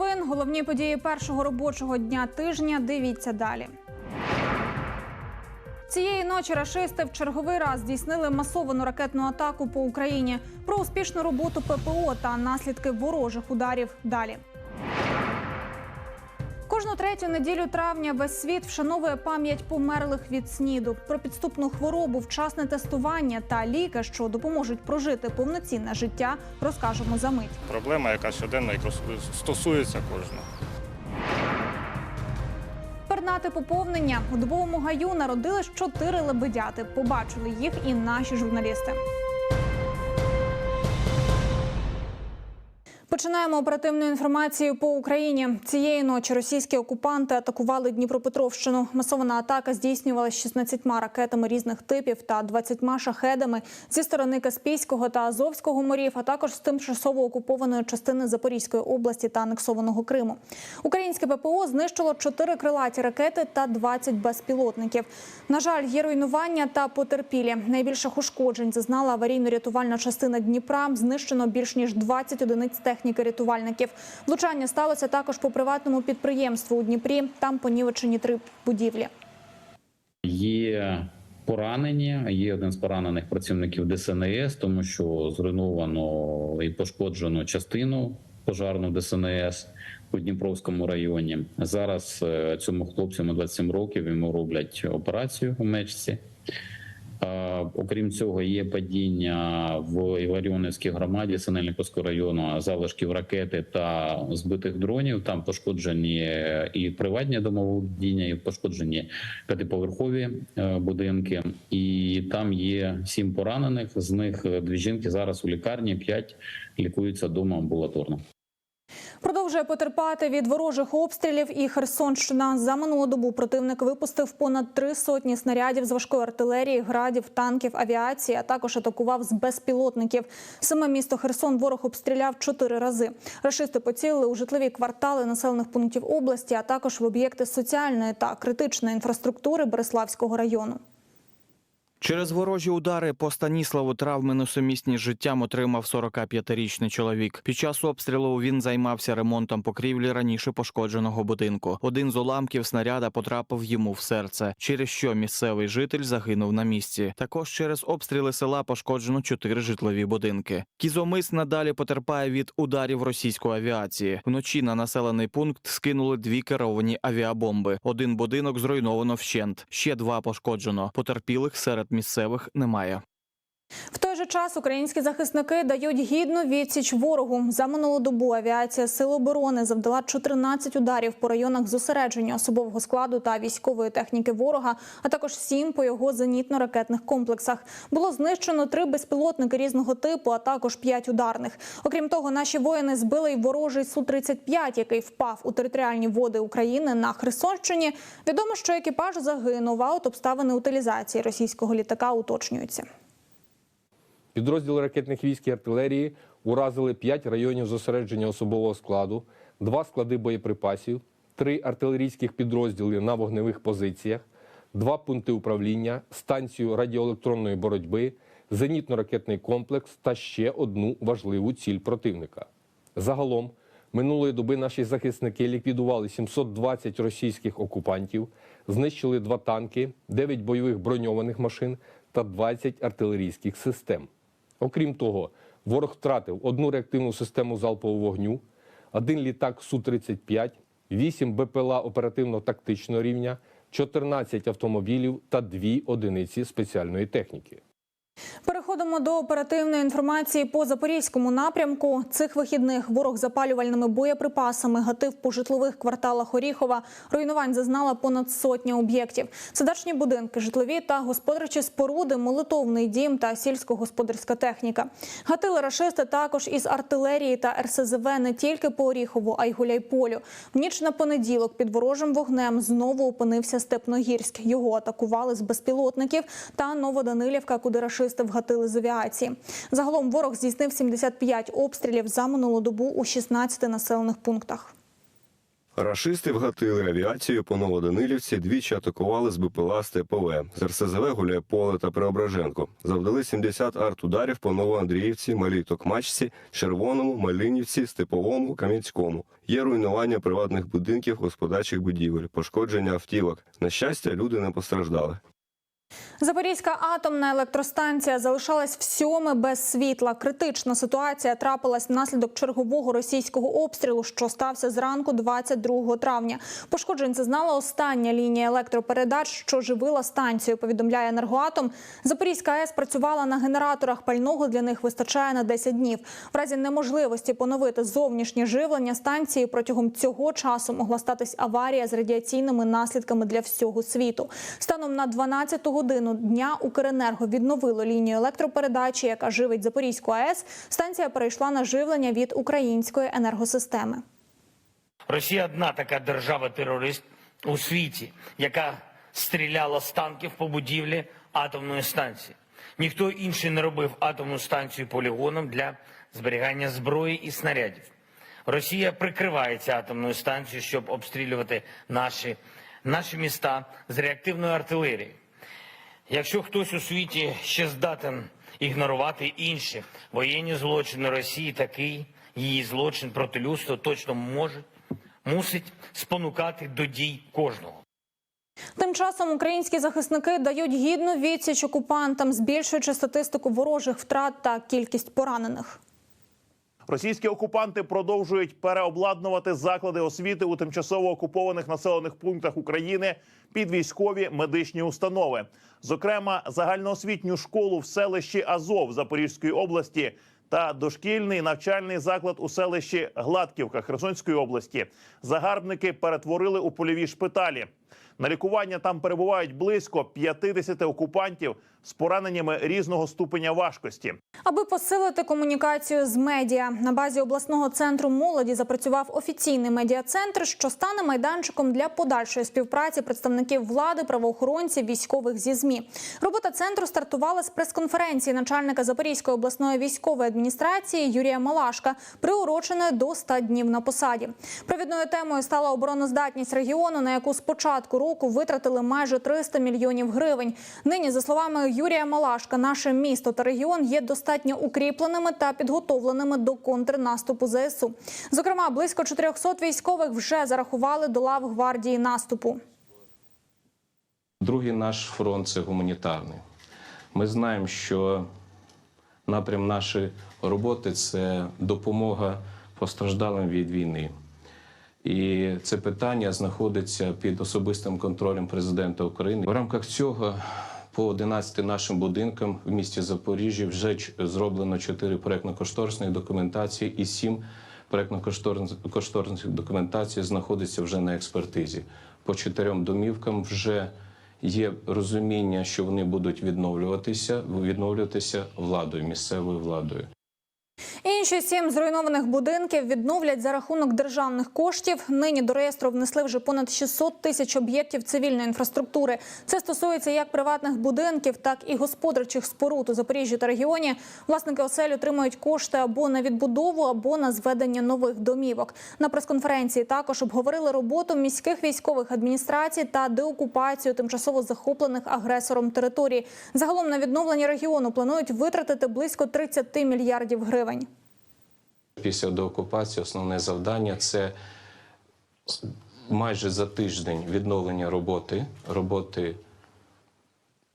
новин. Головні події першого робочого дня тижня. Дивіться далі. Цієї ночі рашисти в черговий раз здійснили масовану ракетну атаку по Україні. Про успішну роботу ППО та наслідки ворожих ударів далі. Третю неділю травня весь світ вшановує пам'ять померлих від СНІДу. Про підступну хворобу, вчасне тестування та ліки, що допоможуть прожити повноцінне життя, розкажемо за мить. Проблема, яка щоденно яка стосується кожного. Пернати поповнення у дубовому гаю народились чотири лебедяти. Побачили їх і наші журналісти. Починаємо оперативну інформацію по Україні. Цієї ночі російські окупанти атакували Дніпропетровщину. Масована атака здійснювалася 16 ракетами різних типів та 20 шахедами зі сторони Каспійського та Азовського морів, а також з тимчасово окупованої частини Запорізької області та анексованого Криму. Українське ППО знищило 4 крилаті ракети та 20 безпілотників. На жаль, є руйнування та потерпілі. Найбільших ушкоджень зазнала аварійно-рятувальна частина Дніпра. Знищено більш ніж 20 одиниць техніки рятувальників. Влучання сталося також по приватному підприємству у Дніпрі. Там понівечені три будівлі. Є поранені. Є один з поранених працівників ДСНС, тому що зруйновано і пошкоджено частину пожарну ДСНС у Дніпровському районі. Зараз е, цьому хлопцю йому 27 років. Йому роблять операцію у мечці. Е, Окрім цього, є падіння в Іваріонівській громаді Синельниковського району залишків ракети та збитих дронів. Там пошкоджені і приватні домоволодіння, і пошкоджені п'ятиповерхові е, будинки. І там є сім поранених. З них е, дві жінки зараз у лікарні, п'ять лікуються вдома амбулаторно. Продовжує потерпати від ворожих обстрілів і Херсонщина. За минулу добу противник випустив понад три сотні снарядів з важкої артилерії, градів, танків, авіації, а також атакував з безпілотників. Саме місто Херсон ворог обстріляв чотири рази. Рашисти поцілили у житлові квартали населених пунктів області, а також в об'єкти соціальної та критичної інфраструктури Береславського району. Через ворожі удари по Станіславу травми несумісні з життям отримав 45-річний чоловік. Під час обстрілу він займався ремонтом покрівлі раніше пошкодженого будинку. Один з уламків снаряда потрапив йому в серце, через що місцевий житель загинув на місці. Також через обстріли села пошкоджено чотири житлові будинки. Кізомис надалі потерпає від ударів російської авіації. Вночі на населений пункт скинули дві керовані авіабомби. Один будинок зруйновано вщент, ще два пошкоджено. Потерпілих серед місцевих немає. В той же час українські захисники дають гідну відсіч ворогу. За минулу добу авіація Сил оборони завдала 14 ударів по районах зосередження особового складу та військової техніки ворога, а також 7 по його зенітно-ракетних комплексах. Було знищено три безпілотники різного типу, а також 5 ударних. Окрім того, наші воїни збили й ворожий Су-35, який впав у територіальні води України на Херсонщині. Відомо, що екіпаж загинув, а от обставини утилізації російського літака уточнюються. Підрозділи ракетних військ і артилерії уразили 5 районів зосередження особового складу, 2 склади боєприпасів, 3 артилерійських підрозділи на вогневих позиціях, 2 пункти управління, станцію радіоелектронної боротьби, зенітно-ракетний комплекс та ще одну важливу ціль противника. Загалом минулої доби наші захисники ліквідували 720 російських окупантів, знищили 2 танки, 9 бойових броньованих машин та 20 артилерійських систем. Окрім того, ворог втратив одну реактивну систему залпового вогню, один літак Су-35, 8 БПЛА оперативно-тактичного рівня, 14 автомобілів та 2 одиниці спеціальної техніки. Переходимо до оперативної інформації по запорізькому напрямку. Цих вихідних ворог запалювальними боєприпасами гатив по житлових кварталах Оріхова. Руйнувань зазнала понад сотня об'єктів. Це дачні будинки, житлові та господарчі споруди, молитовний дім та сільськогосподарська техніка. Гатили рашисти також із артилерії та РСЗВ не тільки по Оріхову, а й Гуляйполю. В ніч на понеділок під ворожим вогнем знову опинився Степногірськ. Його атакували з безпілотників та Новоданилівка, куди рашисти вгатили з авіації. Загалом ворог здійснив 75 обстрілів за минулу добу у 16 населених пунктах. Рашисти вгатили авіацією по Новоданилівці, двічі атакували з БПЛА з ТПВ, з РСЗВ Гуляйполе та Преображенко. Завдали 70 арт-ударів по Новоандріївці, Малій Токмачці, Червоному, Малинівці, Степовому, Кам'янському. Є руйнування приватних будинків, господарчих будівель, пошкодження автівок. На щастя, люди не постраждали. Запорізька атомна електростанція залишалась в сьоме без світла. Критична ситуація трапилась внаслідок чергового російського обстрілу, що стався зранку 22 травня. Пошкоджень зазнала остання лінія електропередач, що живила станцію. Повідомляє енергоатом. Запорізька АЕС працювала на генераторах. Пального для них вистачає на 10 днів. В разі неможливості поновити зовнішнє живлення станції протягом цього часу могла статись аварія з радіаційними наслідками для всього світу. Станом на 12 годину дня Укренерго відновило лінію електропередачі, яка живить Запорізьку АЕС. Станція перейшла на живлення від української енергосистеми. Росія одна така держава-терорист у світі, яка стріляла з танків по будівлі атомної станції. Ніхто інший не робив атомну станцію полігоном для зберігання зброї і снарядів. Росія прикривається атомною станцією, щоб обстрілювати наші, наші міста з реактивної артилерії. Якщо хтось у світі ще здатен ігнорувати інші воєнні злочини Росії, такий її злочин проти людства точно може мусить спонукати до дій кожного. Тим часом українські захисники дають гідну відсіч окупантам, збільшуючи статистику ворожих втрат та кількість поранених. Російські окупанти продовжують переобладнувати заклади освіти у тимчасово окупованих населених пунктах України під військові медичні установи. Зокрема, загальноосвітню школу в селищі Азов Запорізької області та дошкільний навчальний заклад у селищі Гладківка Херсонської області. Загарбники перетворили у польові шпиталі. На лікування там перебувають близько 50 окупантів з пораненнями різного ступеня важкості. Аби посилити комунікацію з медіа на базі обласного центру молоді запрацював офіційний медіа-центр, що стане майданчиком для подальшої співпраці представників влади, правоохоронців, військових зі змі. Робота центру стартувала з прес-конференції начальника Запорізької обласної військової адміністрації Юрія Малашка, приуроченої до 100 днів на посаді. Провідною темою стала обороноздатність регіону, на яку з початку року витратили майже 300 мільйонів гривень. Нині, за словами Юрія Малашка, наше місто та регіон є достатньо укріпленими та підготовленими до контрнаступу ЗСУ. Зокрема, близько 400 військових вже зарахували до лав гвардії наступу. Другий наш фронт це гуманітарний. Ми знаємо, що напрям нашої роботи це допомога постраждалим від війни. І це питання знаходиться під особистим контролем президента України. В рамках цього по 11 нашим будинкам в місті Запоріжжя вже зроблено 4 проєктно-кошторисних документації і 7 проєктно-кошторисних документацій знаходиться вже на експертизі. По чотирьом домівкам вже є розуміння, що вони будуть відновлюватися, відновлюватися владою, місцевою владою. Інші сім зруйнованих будинків відновлять за рахунок державних коштів. Нині до реєстру внесли вже понад 600 тисяч об'єктів цивільної інфраструктури. Це стосується як приватних будинків, так і господарчих споруд у Запоріжжі та регіоні. Власники осель отримують кошти або на відбудову, або на зведення нових домівок. На прес-конференції також обговорили роботу міських військових адміністрацій та деокупацію тимчасово захоплених агресором територій. Загалом на відновлення регіону планують витратити близько 30 мільярдів гривень. Після деокупації основне завдання це майже за тиждень відновлення роботи, роботи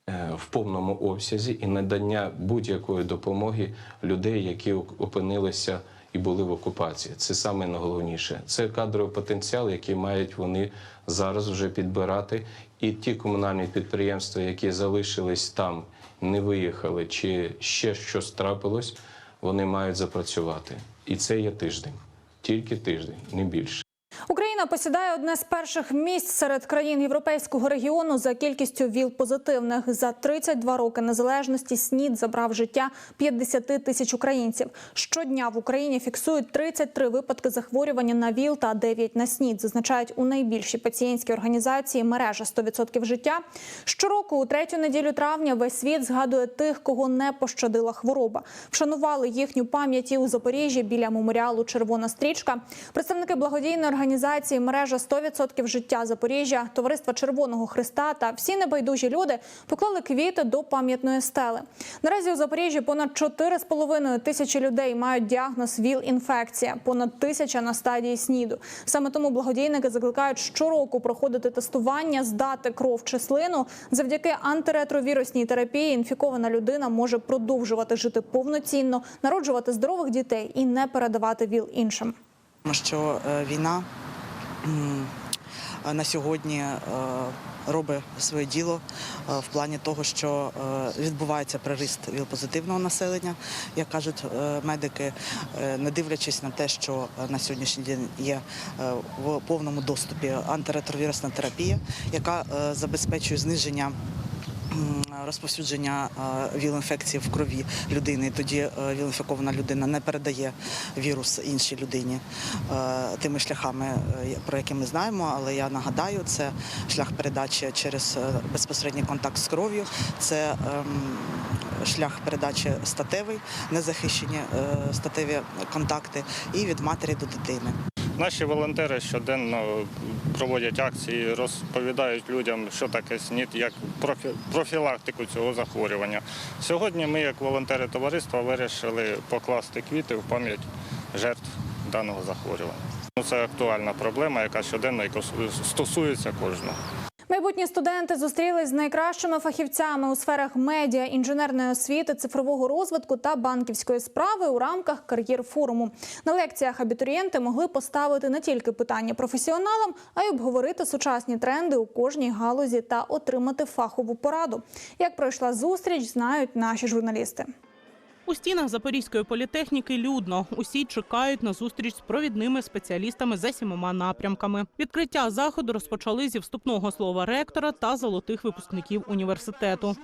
е, в повному обсязі і надання будь-якої допомоги людей, які опинилися і були в окупації. Це саме найголовніше. Це кадровий потенціал, який мають вони зараз вже підбирати. І ті комунальні підприємства, які залишились там, не виїхали, чи ще щось трапилось, вони мають запрацювати. І це є тиждень, тільки тиждень, не більше. Україна посідає одне з перших місць серед країн європейського регіону за кількістю ВІЛ-позитивних. За 32 роки незалежності СНІД забрав життя 50 тисяч українців. Щодня в Україні фіксують 33 випадки захворювання на ВІЛ та 9 на СНІД. Зазначають у найбільшій пацієнтській організації мережа 100% життя. Щороку у третю неділю травня весь світ згадує тих, кого не пощадила хвороба. Вшанували їхню пам'ять у Запоріжжі біля меморіалу Червона стрічка. Представники благодійної організації організації мережа «100% життя Запоріжжя, товариства Червоного Христа та всі небайдужі люди поклали квіти до пам'ятної стели. Наразі у Запоріжжі понад 4,5 тисячі людей мають діагноз ВІЛ-інфекція, понад тисяча на стадії СНІДу. Саме тому благодійники закликають щороку проходити тестування, здати кров чи слину. Завдяки антиретровірусній терапії інфікована людина може продовжувати жити повноцінно, народжувати здорових дітей і не передавати ВІЛ іншим. Тому що е, війна на сьогодні е, робить своє діло е, в плані того, що відбувається приріст віл-позитивного населення, як кажуть медики, не дивлячись на те, що на сьогоднішній день є в повному доступі антиретровірусна терапія, яка забезпечує зниження. Розповсюдження е, віл-інфекції в крові людини, тоді е, віл-інфікована людина не передає вірус іншій людині е, тими шляхами, про які ми знаємо. Але я нагадаю, це шлях передачі через безпосередній контакт з кров'ю, це ем, шлях передачі статевий, незахищені статеві контакти, і від матері до дитини. Наші волонтери щоденно проводять акції, розповідають людям, що таке СНІД, як профілактику цього захворювання. Сьогодні ми, як волонтери товариства, вирішили покласти квіти в пам'ять жертв даного захворювання. Ну, Це актуальна проблема, яка щоденно стосується кожного. Майбутні студенти зустрілись з найкращими фахівцями у сферах медіа, інженерної освіти, цифрового розвитку та банківської справи у рамках кар'єр форуму. На лекціях абітурієнти могли поставити не тільки питання професіоналам, а й обговорити сучасні тренди у кожній галузі та отримати фахову пораду. Як пройшла зустріч, знають наші журналісти. У стінах Запорізької політехніки людно. Усі чекають на зустріч з провідними спеціалістами за сімома напрямками. Відкриття заходу розпочали зі вступного слова ректора та золотих випускників університету.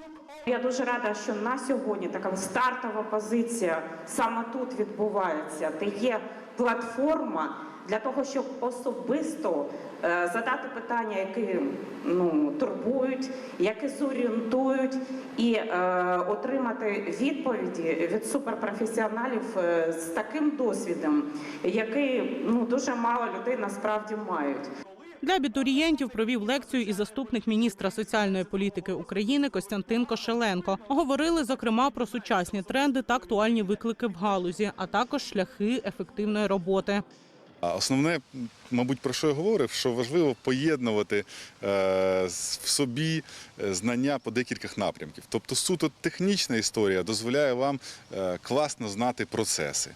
Я дуже рада, що на сьогодні така стартова позиція саме тут відбувається, де є платформа для того, щоб особисто е, задати питання, які ну турбують, які зорієнтують, і е, отримати відповіді від суперпрофесіоналів е, з таким досвідом, який ну дуже мало людей насправді мають. Для абітурієнтів провів лекцію і заступник міністра соціальної політики України Костянтин Кошеленко. Говорили зокрема про сучасні тренди та актуальні виклики в галузі, а також шляхи ефективної роботи. Основне, мабуть, про що я говорив, що важливо поєднувати е, в собі е, знання по декількох напрямків. Тобто суто технічна історія дозволяє вам е, класно знати процеси,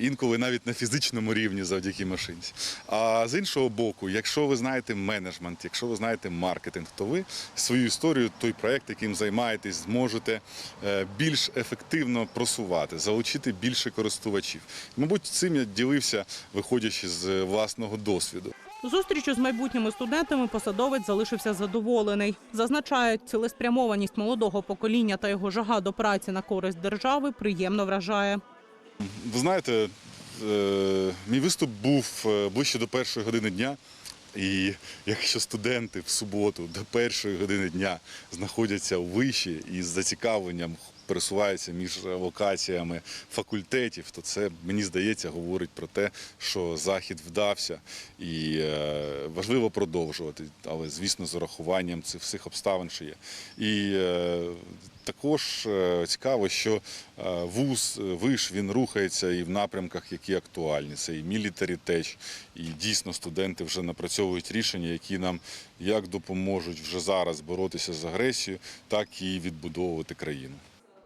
інколи навіть на фізичному рівні завдяки машинці. А з іншого боку, якщо ви знаєте менеджмент, якщо ви знаєте маркетинг, то ви свою історію, той проект, яким займаєтесь, зможете більш ефективно просувати, залучити більше користувачів. Мабуть, цим я ділився, виходячи з власного досвіду. Зустрічю з майбутніми студентами посадовець залишився задоволений. Зазначають, цілеспрямованість молодого покоління та його жага до праці на користь держави приємно вражає. Ви знаєте, е, мій виступ був е, ближче до першої години дня. І якщо студенти в суботу до першої години дня знаходяться у виші і з зацікавленням пересуваються між локаціями факультетів, то це мені здається говорить про те, що захід вдався, і е, важливо продовжувати, але звісно, з урахуванням цих всіх обставин, що є. І е, також е, цікаво, що е, вуз, е, виш він рухається і в напрямках, які актуальні. Це і мілітарі теч, і дійсно студенти вже напрацьовують рішення, які нам як допоможуть вже зараз боротися з агресією, так і відбудовувати країну.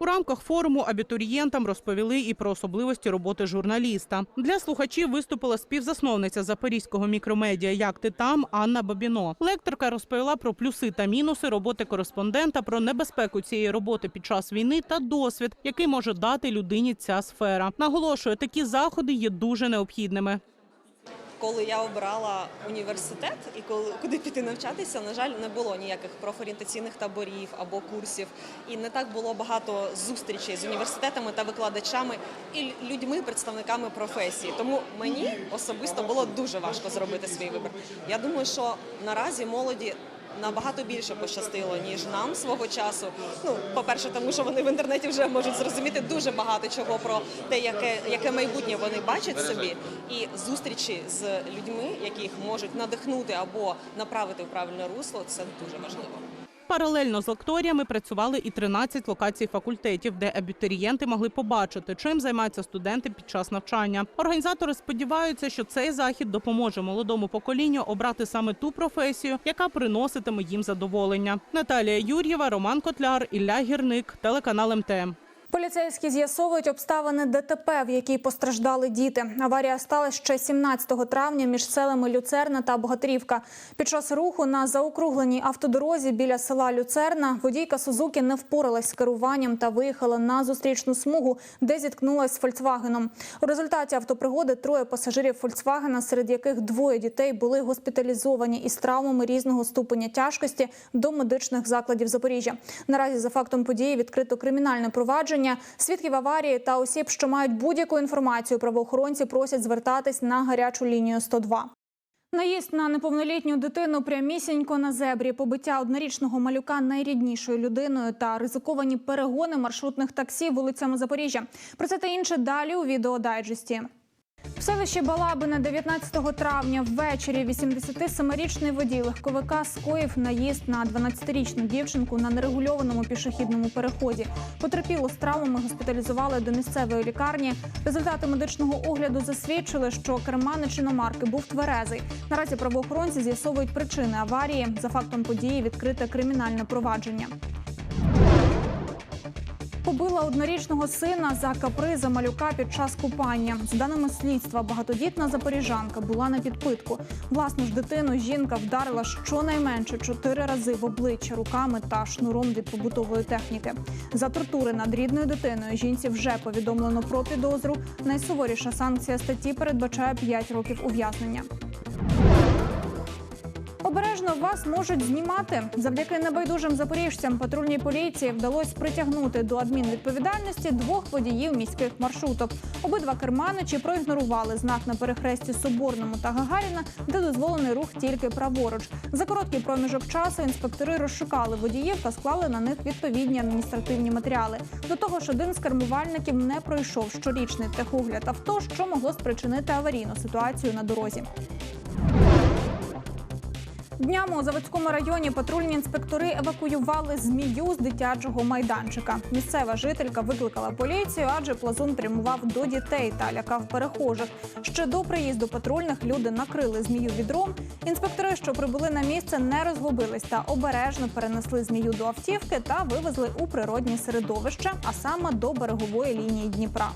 У рамках форуму абітурієнтам розповіли і про особливості роботи журналіста. Для слухачів виступила співзасновниця запорізького мікромедіа Як ти там Анна Бабіно. Лекторка розповіла про плюси та мінуси роботи кореспондента, про небезпеку цієї роботи під час війни та досвід, який може дати людині ця сфера. Наголошує, такі заходи є дуже необхідними. Коли я обрала університет і куди піти навчатися, на жаль, не було ніяких профорієнтаційних таборів або курсів, і не так було багато зустрічей з університетами та викладачами і людьми, представниками професії. Тому мені особисто було дуже важко зробити свій вибір. Я думаю, що наразі молоді набагато більше пощастило, ніж нам свого часу. Ну, по-перше, тому що вони в інтернеті вже можуть зрозуміти дуже багато чого про те, яке, яке майбутнє вони бачать собі. І зустрічі з людьми, які їх можуть надихнути або направити в правильне русло, це дуже важливо. Паралельно з лекторіями працювали і 13 локацій факультетів, де абітурієнти могли побачити, чим займаються студенти під час навчання. Організатори сподіваються, що цей захід допоможе молодому поколінню обрати саме ту професію, яка приноситиме їм задоволення. Наталія Юр'єва, Роман Котляр, Ілля Гірник, телеканал МТМ. Поліцейські з'ясовують обставини ДТП, в якій постраждали діти. Аварія сталася ще 17 травня між селами Люцерна та Богатирівка. Під час руху на заокругленій автодорозі біля села Люцерна водійка Сузуки не впоралась з керуванням та виїхала на зустрічну смугу, де зіткнулась з Фольксвагеном. У результаті автопригоди троє пасажирів Фольксвагена, серед яких двоє дітей були госпіталізовані із травмами різного ступеня тяжкості до медичних закладів Запоріжжя. Наразі за фактом події відкрито кримінальне провадження. Свідків аварії та осіб, що мають будь-яку інформацію, правоохоронці просять звертатись на гарячу лінію 102. Наїзд на неповнолітню дитину прямісінько на зебрі, побиття однорічного малюка найріднішою людиною та ризиковані перегони маршрутних таксі вулицями Запоріжжя. Про це та інше далі у відеодайджесті. В селищі Балабине 19 травня ввечері 87-річний водій легковика скоїв наїзд на 12-річну дівчинку на нерегульованому пішохідному переході. Потерпілу з травмами госпіталізували до місцевої лікарні. Результати медичного огляду засвідчили, що керманич іномарки був тверезий. Наразі правоохоронці з'ясовують причини аварії. За фактом події відкрите кримінальне провадження. Побила однорічного сина за капризи малюка під час купання. За даними слідства, багатодітна запоріжанка була на підпитку. Власну ж дитину жінка вдарила щонайменше чотири рази в обличчя руками та шнуром від побутової техніки. За тортури над рідною дитиною жінці вже повідомлено про підозру. Найсуворіша санкція статті передбачає 5 років ув'язнення. Обережно вас можуть знімати завдяки небайдужим запоріжцям. Патрульній поліції вдалося притягнути до адмінвідповідальності двох водіїв міських маршруток. Обидва керманичі проігнорували знак на перехресті Соборному та Гагаріна, де дозволений рух тільки праворуч. За короткий проміжок часу інспектори розшукали водіїв та склали на них відповідні адміністративні матеріали. До того ж, один з кермувальників не пройшов щорічний техогляд авто, що могло спричинити аварійну ситуацію на дорозі. Днями у Заводському районі патрульні інспектори евакуювали змію з дитячого майданчика. Місцева жителька викликала поліцію, адже плазун прямував до дітей та лякав перехожих. Ще до приїзду патрульних люди накрили змію відром. Інспектори, що прибули на місце, не розгубились та обережно перенесли змію до автівки та вивезли у природнє середовище, а саме до берегової лінії Дніпра.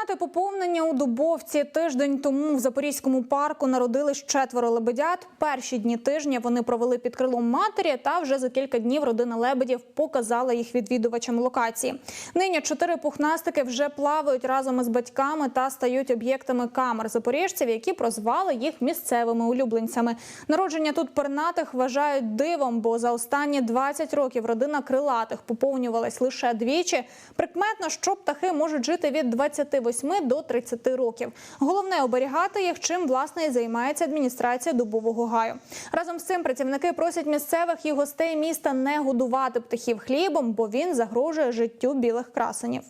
Пернате поповнення у Дубовці тиждень тому в Запорізькому парку народились четверо лебедят. Перші дні тижня вони провели під крилом матері, та вже за кілька днів родина лебедів показала їх відвідувачам локації. Нині чотири пухнастики вже плавають разом із батьками та стають об'єктами камер запоріжців, які прозвали їх місцевими улюбленцями. Народження тут пернатих вважають дивом, бо за останні 20 років родина крилатих поповнювалась лише двічі. Прикметно, що птахи можуть жити від 28 до 30 років. Головне оберігати їх, чим власне і займається адміністрація дубового гаю. Разом з цим працівники просять місцевих і гостей міста не годувати птахів хлібом, бо він загрожує життю білих красенів.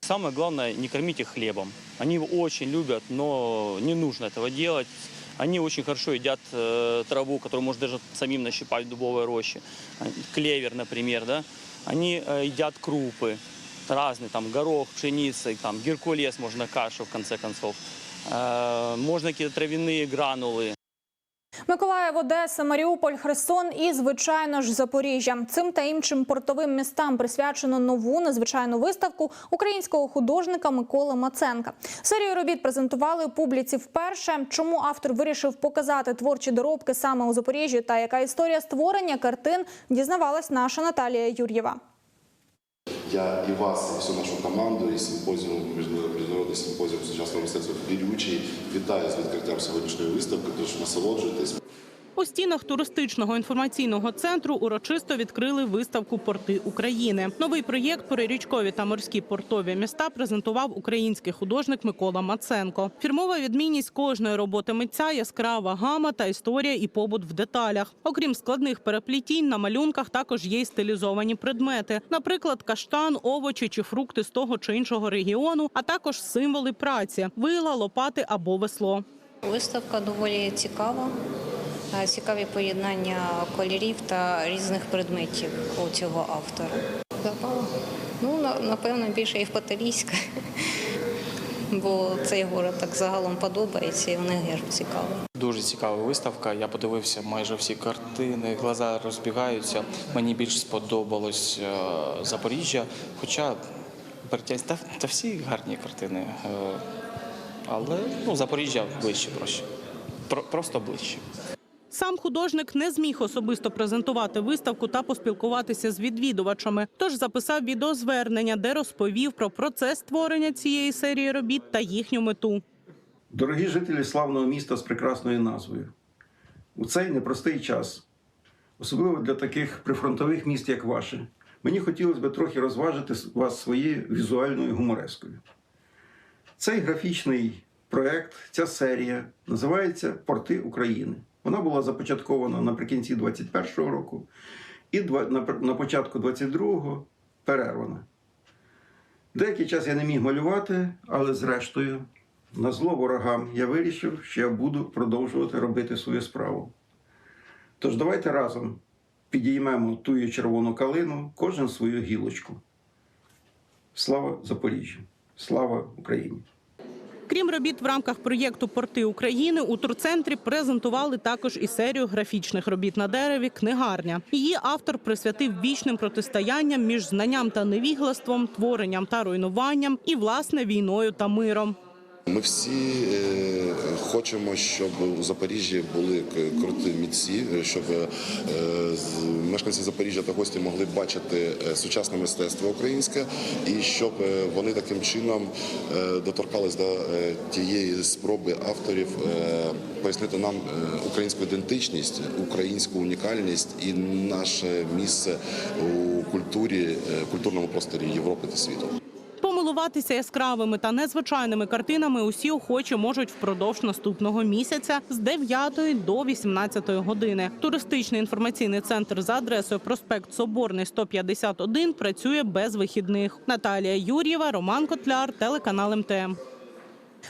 Самое главное, не кормить их хлебом. Они его очень любят, но не нужно этого делать. Они очень хорошо едят э, траву, которую можно даже самим нащипать в дубовой роще. А, Клевер, например, да. Они э, едят крупы разные, там горох, пшеница, там геркулес, можно кашу в конце концов. Э, можно какие-то травяные гранулы. Миколаїв, Одеса, Маріуполь, Херсон і, звичайно ж, Запоріжжя. Цим та іншим портовим містам присвячено нову незвичайну виставку українського художника Миколи Маценка. Серію робіт презентували публіці вперше. Чому автор вирішив показати творчі доробки саме у Запоріжжі та яка історія створення картин, дізнавалась наша Наталія Юр'єва. Я і вас, і всю нашу команду, і симпозіум, міжнародний симпозіум сучасного мистецтва «Вірючий» вітаю з відкриттям сьогоднішньої виставки, тож насолоджуйтесь. У стінах туристичного інформаційного центру урочисто відкрили виставку Порти України. Новий проєкт «Прирічкові та морські портові міста презентував український художник Микола Маценко. Фірмова відмінність кожної роботи митця яскрава гама та історія і побут в деталях. Окрім складних переплітінь, на малюнках також є й стилізовані предмети, наприклад, каштан, овочі чи фрукти з того чи іншого регіону, а також символи праці вила, лопати або весло. Виставка доволі цікава. Е, Цікаві поєднання кольорів та різних предметів у цього автора. Запало? Ну, на- напевно, більше Євпаторійська, бо цей город так загалом подобається і в них герб цікавий. Дуже цікава виставка. Я подивився майже всі картини, глаза розбігаються. Мені більш сподобалось е, Запоріжжя, хоча та, та всі гарні картини. е, Але ну, Запоріжжя ближче проще. Про- просто ближче. Сам художник не зміг особисто презентувати виставку та поспілкуватися з відвідувачами. Тож записав відеозвернення, де розповів про процес створення цієї серії робіт та їхню мету. Дорогі жителі славного міста з прекрасною назвою, у цей непростий час, особливо для таких прифронтових міст, як ваше, мені хотілося б трохи розважити вас своєю візуальною гуморескою. Цей графічний проект, ця серія називається Порти України. Вона була започаткована наприкінці 21-го року і на початку 22-го перервана. Деякий час я не міг малювати, але зрештою, на зло ворогам я вирішив, що я буду продовжувати робити свою справу. Тож давайте разом підіймемо тую червону калину, кожен свою гілочку. Слава Запоріжжю! Слава Україні! Крім робіт в рамках проєкту Порти України у турцентрі презентували також і серію графічних робіт на дереві Книгарня. Її автор присвятив вічним протистоянням між знанням та невіглаством, творенням та руйнуванням і власне війною та миром. Ми всі е, хочемо, щоб у Запоріжжі були круті митці, щоб е, мешканці Запоріжжя та гості могли бачити е, сучасне мистецтво українське, і щоб е, вони таким чином е, доторкались до е, тієї спроби авторів е, пояснити нам е, українську ідентичність, українську унікальність і наше місце у культурі, е, культурному просторі Європи та світу. Помилуватися яскравими та незвичайними картинами усі охочі можуть впродовж наступного місяця з 9 до 18 години. Туристичний інформаційний центр за адресою проспект Соборний 151 працює без вихідних. Наталія Юр'єва, Роман Котляр, телеканал МТМ.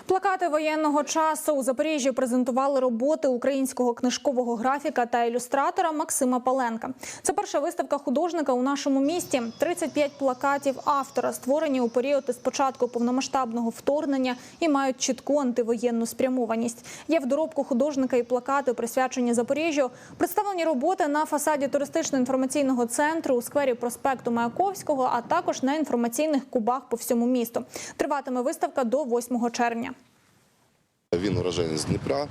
Плакати воєнного часу у Запоріжжі презентували роботи українського книжкового графіка та ілюстратора Максима Паленка. Це перша виставка художника у нашому місті. 35 плакатів автора створені у період із початку повномасштабного вторгнення і мають чітку антивоєнну спрямованість. Є в доробку художника і плакати, присвячені Запоріжжю. Представлені роботи на фасаді туристично-інформаційного центру у сквері проспекту Маяковського, а також на інформаційних кубах по всьому місту. Триватиме виставка до 8 червня навчання. Він уроженець Дніпра,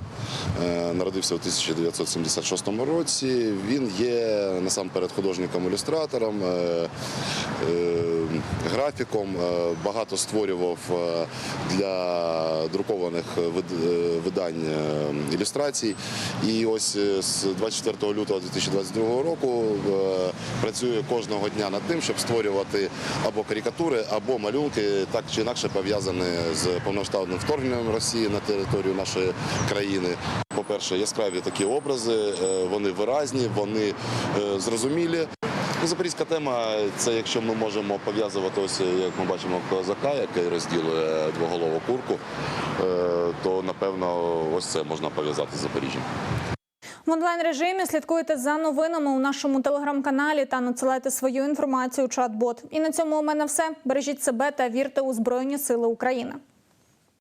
е, народився у 1976 році. Він є насамперед художником-ілюстратором, е, е, графіком. Багато створював для друкованих видань ілюстрацій. І ось з 24 лютого 2022 року працює кожного дня над тим, щоб створювати або карикатури, або малюнки, так чи інакше пов'язані з повномасштабним вторгненням Росії на територію нашої країни. По-перше, яскраві такі образи, е, вони виразні, вони е, зрозумілі. Ну, Запорізька тема це якщо ми можемо пов'язувати ось як ми бачимо козака, який розділує двоголову курку, е, то напевно ось це можна пов'язати з Запоріжжям. В онлайн режимі слідкуйте за новинами у нашому телеграм-каналі та надсилайте свою інформацію у чат-бот. І на цьому у мене все. Бережіть себе та вірте у Збройні Сили України.